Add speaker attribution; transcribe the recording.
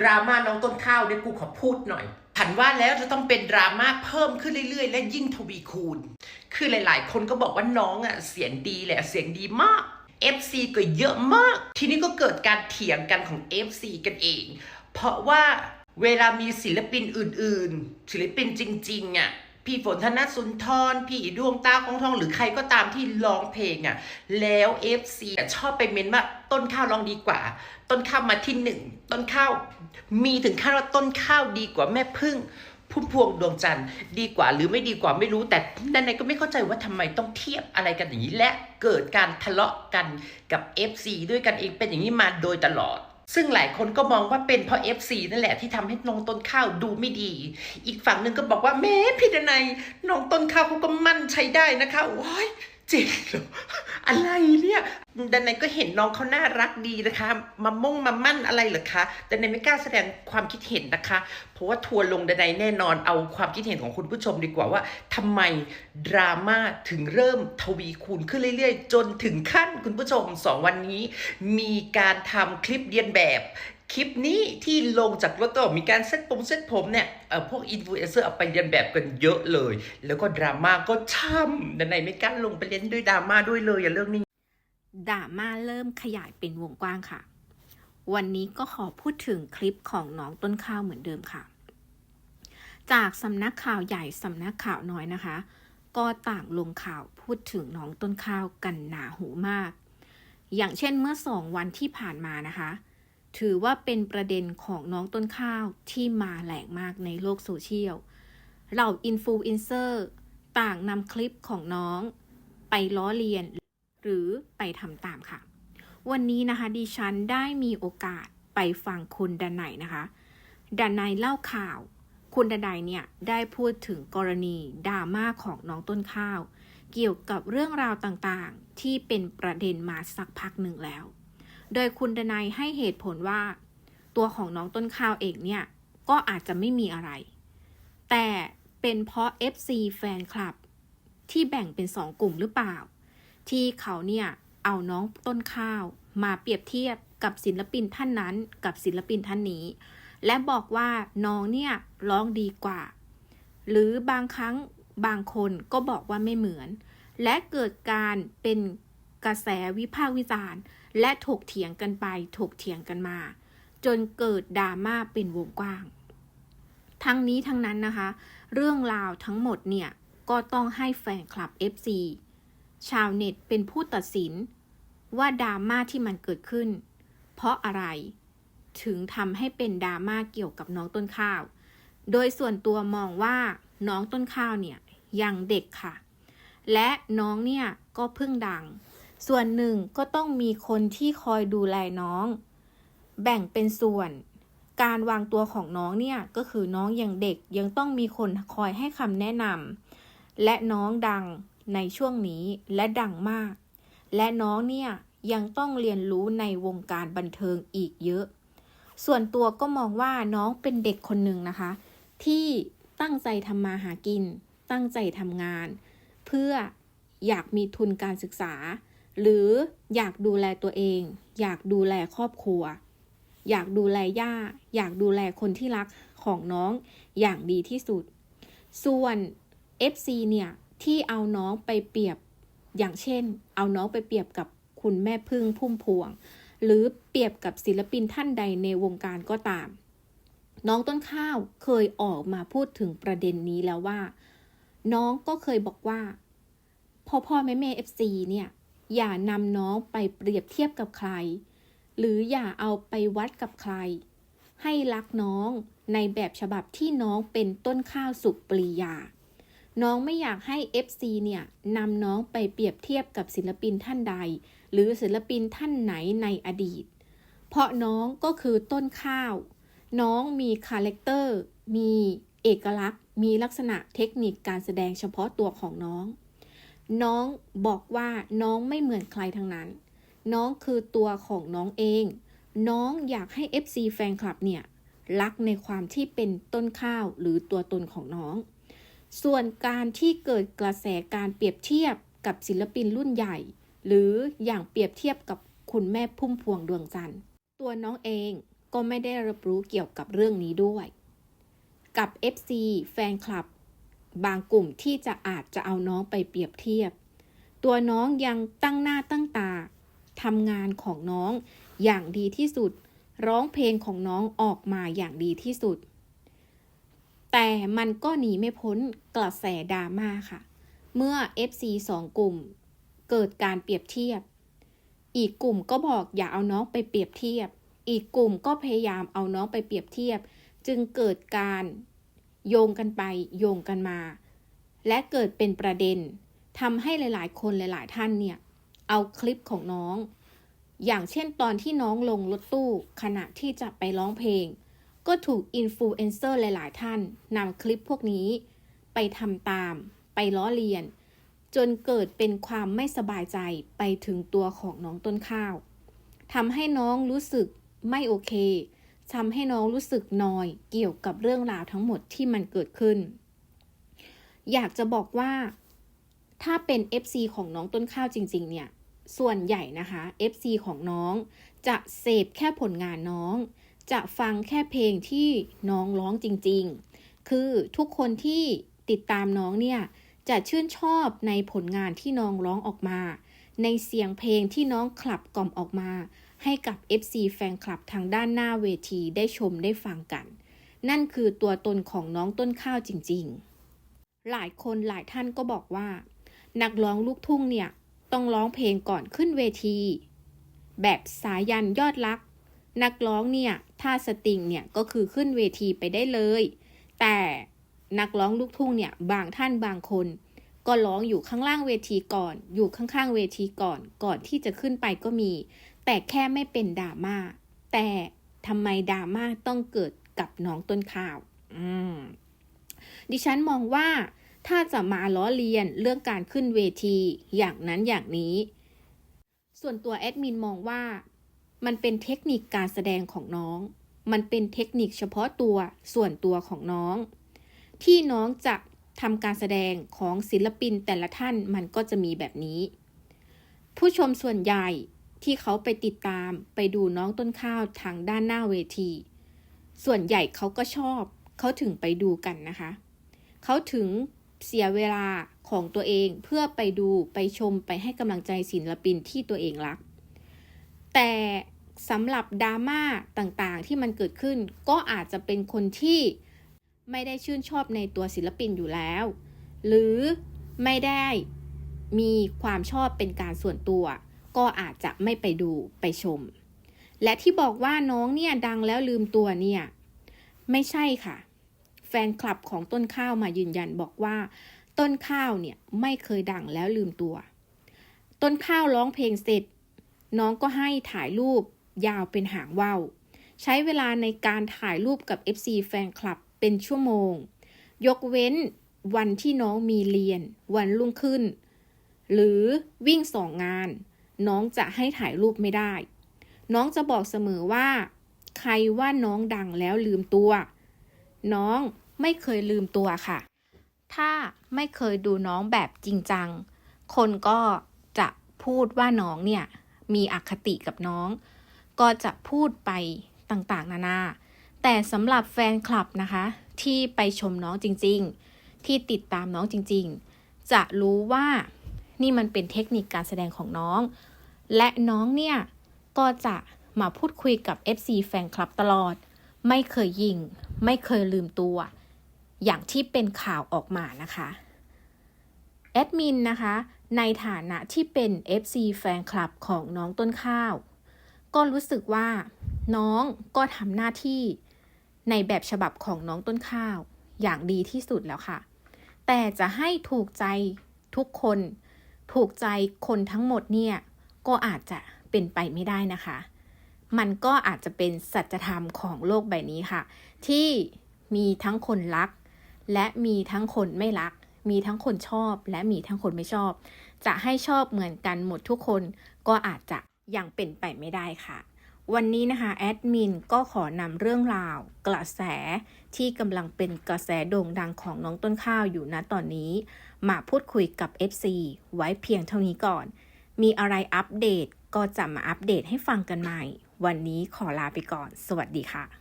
Speaker 1: ดราม่าน้องต้นข้าวเนี่ยกูขอพูดหน่อยผันว่าแล้วจะต้องเป็นดราม่าเพิ่มขึ้นเรื่อยๆ และยิ่งทวีคูณ คือหลายๆ คนก็บอกว่าน้องอะเสียงดีแหละเสียงดีมาก FC ก็เยอะมาก ทีนี้ก็เกิดการเถียงกันของ FC กันเอง เพราะว่าเวลามีศิลปินอื่น ๆ ศิลปินจริงๆอะ พี่ฝนธนสุนทร พี่ดวงตาของทอง หรือใครก็ตามที่ร้องเพลงอะ แล้ว FC ชอบไปเม้นว่าต้นข้าวร้องดีกว่า ต้นข้าวมาที่หนึ่ง ต้นข้าวมีถึงขั้นว่าต้นข้าวดีกว่าแม่พึ่งพุ่มพวงดวงจันทร์ดีกว่าหรือไม่ดีกว่าไม่รู้แต่นันในก็ไม่เข้าใจว่าทำไมต้องเทียบอะไรกันอย่างนี้และเกิดการทะเลาะกันกับ FC ด้วยกันเองเป็นอย่างนี้มาโดยตลอด ซึ่งหลายคนก็มองว่าเป็นเพราะ FC นั่นแหละที่ทำให้น้องต้นข้าวดูไม่ดี อีกฝั่งหนึ่งก็บอกว่าแม้พี่ดนัยน้องต้นข้าวเขาก็มั่นใช้ได้นะคะโว้ย จริงเหรออะไรเนี่ยดันในก็เห็นน้องเขาน่ารักดีนะคะมาม่งมามั่นอะไรเหรอคะดันในไม่กล้าแสดงความคิดเห็นนะคะ เพราะว่าทัวร์ลงดันในแน่นอนเอาความคิดเห็นของคุณผู้ชมดีกว่าว่าทำไมดราม่าถึงเริ่มทวีคูณขึ้นเรื่อยๆ จนถึงขั้นคุณผู้ชมสองวันนี้ มีการทำคลิปเรียนแบบ คลิปนี้ที่ลงจากรถก็มีการเซ็ตผมเซ็ตผมเนี่ยเออพวกอินฟลูเอนเซอร์เอาไปเรียนแบบกันเยอะเลย แล้วก็ดราม่าก็ช่ำดันในไม่กล้าลงไปเล่นด้วยดราม่าด้วยเลยอย่าเรื่องนี้
Speaker 2: ดราม่าเริ่มขยายเป็นวงกว้างค่ะ วันนี้ก็ขอพูดถึงคลิปของน้องต้นข้าวเหมือนเดิมค่ะ จากสำนักข่าวใหญ่สำนักข่าวน้อยนะคะ ก็ต่างลงข่าวพูดถึงน้องต้นข้าวกันหนาหูมาก อย่างเช่นเมื่อสองวันที่ผ่านมานะคะ ถือว่าเป็นประเด็นของน้องต้นข้าวที่มาแหลกมากในโลกโซเชียลเหล่าอินฟลูเอนเซอร์ต่างนำคลิปของน้อง ไปล้อเลียน หรือไปทำตามค่ะ วันนี้นะคะดิฉันได้มีโอกาสไปฟังคุณดันัยนะคะดันัยเล่าข่าว คุณดันัยเนี่ยได้พูดถึงกรณีดราม่าของน้องต้นข้าว เกี่ยวกับเรื่องราวต่างๆ ที่เป็นประเด็นมาสักพักหนึ่งแล้ว โดยคุณดนัยให้เหตุผลว่า ตัวของน้องต้นข้าวเองเนี่ย ก็อาจจะไม่มีอะไร แต่เป็นเพราะ FC แฟนคลับ ที่แบ่งเป็นสองกลุ่มหรือเปล่า ที่เขาเนี่ย เอาน้องต้นข้าว มาเปรียบเทียบกับศิลปินท่านนั้น กับศิลปินท่านนี้ และบอกว่าน้องเนี่ยร้องดีกว่า หรือบางครั้งบางคนก็บอกว่าไม่เหมือน และเกิดการเป็นกระแสวิพากษ์วิจารณ์ และถกเถียงกันไปถกเถียงกันมา จนเกิดดราม่าเป็นวงกว้าง ทั้งนี้ทั้งนั้นนะคะ เรื่องราวทั้งหมดเนี่ย ก็ต้องให้แฟนคลับ FC ชาวเน็ตเป็นผู้ตัดสิน ว่าดราม่าที่มันเกิดขึ้น เพราะอะไรถึงทำให้เป็นดราม่าเกี่ยวกับน้องต้นข้าว โดยส่วนตัวมองว่าน้องต้นข้าวเนี่ยยังเด็กค่ะ และน้องเนี่ยก็เพิ่งดัง ส่วนหนึ่งก็ต้องมีคนที่คอยดูแลน้อง แบ่งเป็นส่วน การวางตัวของน้องเนี่ยก็คือน้องยังเด็กยังต้องมีคนคอยให้คำแนะนำและน้องดังในช่วงนี้และดังมาก และน้องเนี่ยยังต้องเรียนรู้ในวงการบันเทิงอีกเยอะ ส่วนตัวก็มองว่าน้องเป็นเด็กคนหนึ่งนะคะ ที่ตั้งใจทำมาหากิน ตั้งใจทำงาน เพื่ออยากมีทุนการศึกษา หรืออยากดูแลตัวเอง อยากดูแลครอบครัว อยากดูแลย่า อยากดูแลคนที่รักของน้องอย่างดีที่สุด ส่วน FC เนี่ย ที่เอาน้องไปเปรียบอย่างเช่น เอาน้องไปเปรียบกับคุณแม่พึ่งพุ่มพวง หรือเปรียบกับศิลปินท่านใดในวงการก็ตาม น้องต้นข้าวเคยออกมาพูดถึงประเด็นนี้แล้วว่า น้องก็เคยบอกว่าพ่อพ่อแม่แม่เอฟซีเนี่ย อย่านำน้องไปเปรียบเทียบกับใคร หรืออย่าเอาไปวัดกับใคร ให้รักน้องในแบบฉบับที่น้องเป็นต้นข้าวสุปรียา น้องไม่อยากให้ FC เนี่ยนำน้องไปเปรียบเทียบกับศิลปินท่านใด หรือศิลปินท่านไหนในอดีต เพราะน้องก็คือต้นข้าว น้องมีคาแรคเตอร์ มีเอกลักษณ์ มีลักษณะเทคนิคการแสดงเฉพาะตัวของน้อง น้องบอกว่าน้องไม่เหมือนใครทั้งนั้น น้องคือตัวของน้องเอง น้องอยากให้ FC แฟนคลับเนี่ยรักในความที่เป็นต้นข้าวหรือตัวตนของน้อง ส่วนการที่เกิดกระแสการเปรียบเทียบกับศิลปินรุ่นใหญ่ หรืออย่างเปรียบเทียบกับคุณแม่พุ่มพวงดวงจันทร์ ตัวน้องเองก็ไม่ได้รับรู้เกี่ยวกับเรื่องนี้ด้วย กับ FC แฟนคลับ บางกลุ่มที่จะอาจจะเอาน้องไปเปรียบเทียบ ตัวน้องยังตั้งหน้าตั้งตาทำงานของน้องอย่างดีที่สุด ร้องเพลงของน้องออกมาอย่างดีที่สุด แต่มันก็หนีไม่พ้นกระแสดราม่าค่ะ เมื่อ FC สองกลุ่ม เกิดการเปรียบเทียบ อีกกลุ่มก็บอกอย่าเอาน้องไปเปรียบเทียบ อีกกลุ่มก็พยายามเอาน้องไปเปรียบเทียบ จึงเกิดการ โยงกันไปโยงกันมา และเกิดเป็นประเด็นทำให้หลาย ๆ คนหลาย ๆ ท่านเนี่ย เอาคลิปของน้อง อย่างเช่นตอนที่น้องลงรถตู้ขณะที่จะไปร้องเพลง ก็ถูกอินฟลูเอนเซอร์หลาย ๆ ท่านนำคลิปพวกนี้ ไปทำตาม ไปล้อเลียน จนเกิดเป็นความไม่สบายใจไปถึงตัวของน้องต้นข้าวทำให้น้องรู้สึกไม่โอเค ทำให้น้องรู้สึกนอยเกี่ยวกับเรื่องราวทั้งหมดที่มันเกิดขึ้น อยากจะบอกว่าถ้าเป็น FC ของน้องต้นข้าวจริง ๆ เนี่ย ส่วนใหญ่นะคะ FC ของน้องจะเสพแค่ผลงานน้อง จะฟังแค่เพลงที่น้องร้องจริง ๆ คือทุกคนที่ติดตามน้องเนี่ย จะชื่นชอบในผลงานที่น้องร้องออกมา ในเสียงเพลงที่น้องคลับกล่อมออกมา ให้กับ FC แฟนคลับทางด้านหน้าเวทีได้ชมได้ฟังกัน นั่นคือตัวตนของน้องต้นข้าวจริงๆ หลายคนหลายท่านก็บอกว่า นักร้องลูกทุ่งเนี่ย ต้องร้องเพลงก่อนขึ้นเวที แบบสายันยอดรัก นักร้องเนี่ยถ้าสตริงเนี่ยก็คือขึ้นเวทีไปได้เลย แต่นักร้องลูกทุ่งเนี่ยบางท่านบางคน ก็ร้องอยู่ข้างล่างเวทีก่อน อยู่ข้างๆเวทีก่อน ก่อนที่จะขึ้นไปก็มี แต่แค่ไม่เป็นดราม่า แต่ทำไมดราม่าต้องเกิดกับน้องต้นข้าว อืม ดิฉันมองว่าถ้าจะมาล้อเลียนเรื่องการขึ้นเวทีอย่างนั้นอย่างนี้ ส่วนตัวแอดมินมองว่า มันเป็นเทคนิคการแสดงของน้อง มันเป็นเทคนิคเฉพาะตัวส่วนตัวของน้อง ที่น้องจะทำการแสดงของศิลปินแต่ละท่านมันก็จะมีแบบนี้ ผู้ชมส่วนใหญ่ ที่เขาไปติดตามไปดูน้องต้นข้าวทางด้านหน้าเวที ส่วนใหญ่เขาก็ชอบเขาถึงไปดูกันนะคะ เขาถึงเสียเวลาของตัวเองเพื่อไปดูไปชมไปให้กำลังใจศิลปินที่ตัวเองรัก แต่สำหรับดราม่าต่างๆที่มันเกิดขึ้นก็อาจจะเป็นคนที่ไม่ได้ชื่นชอบในตัวศิลปินอยู่แล้ว หรือไม่ได้มีความชอบเป็นการส่วนตัว ก็อาจจะไม่ไปดูไปชม และที่บอกว่าน้องเนี่ยดังแล้วลืมตัวเนี่ย ไม่ใช่ค่ะ แฟนคลับของต้นข้าวมายืนยันบอกว่า ต้นข้าวเนี่ยไม่เคยดังแล้วลืมตัว ต้นข้าวร้องเพลงเสร็จ น้องก็ให้ถ่ายรูปยาวเป็นหางว่าวใช้เวลาในการถ่ายรูปกับ FC แฟนคลับเป็นชั่วโมง ยกเว้นวันที่น้องมีเรียน วันรุ่งขึ้น หรือวิ่งสองงาน น้องจะให้ถ่ายรูปไม่ได้ น้องจะบอกเสมอว่า ใครว่าน้องดังแล้วลืมตัว น้องไม่เคยลืมตัวค่ะ ถ้าไม่เคยดูน้องแบบจริงจัง คนก็จะพูดว่าน้องเนี่ยมีอคติกับน้อง ก็จะพูดไปต่างๆ นานา แต่สำหรับแฟนคลับนะคะ ที่ไปชมน้องจริงๆ ที่ติดตามน้องจริงๆ จะรู้ว่านี่มันเป็นเทคนิคการแสดงของน้อง และน้องเนี่ย ก็จะมาพูดคุยกับ FC แฟนคลับตลอด ไม่เคยยิง ไม่เคยลืมตัว อย่างที่เป็นข่าวออกมานะคะแอดมินนะคะ ในฐานะที่เป็น FC แฟนคลับของน้องต้นข้าว ก็รู้สึกว่าน้องก็ทำหน้าที่ในแบบฉบับของน้องต้นข้าว อย่างดีที่สุดแล้วค่ะ แต่จะให้ถูกใจทุกคน ถูกใจคนทั้งหมดเนี่ย ก็อาจจะเป็นไปไม่ได้นะคะ มันก็อาจจะเป็นสัจธรรมของโลกใบนี้ค่ะ ที่มีทั้งคนรัก และมีทั้งคนไม่รัก มีทั้งคนชอบ และมีทั้งคนไม่ชอบ จะให้ชอบเหมือนกันหมดทุกคนก็อาจจะยังเป็นไปไม่ได้ค่ะ วันนี้นะคะแอดมินก็ขอนำเรื่องราว กระแสที่กำลังเป็นกระแสโด่งดังของน้องต้นข้าวอยู่นะตอนนี้ มาพูดคุยกับ FC ไว้เพียงเท่านี้ก่อน มีอะไรอัปเดตก็จะมาอัปเดตให้ฟังกันใหม่ วันนี้ขอลาไปก่อน สวัสดีค่ะ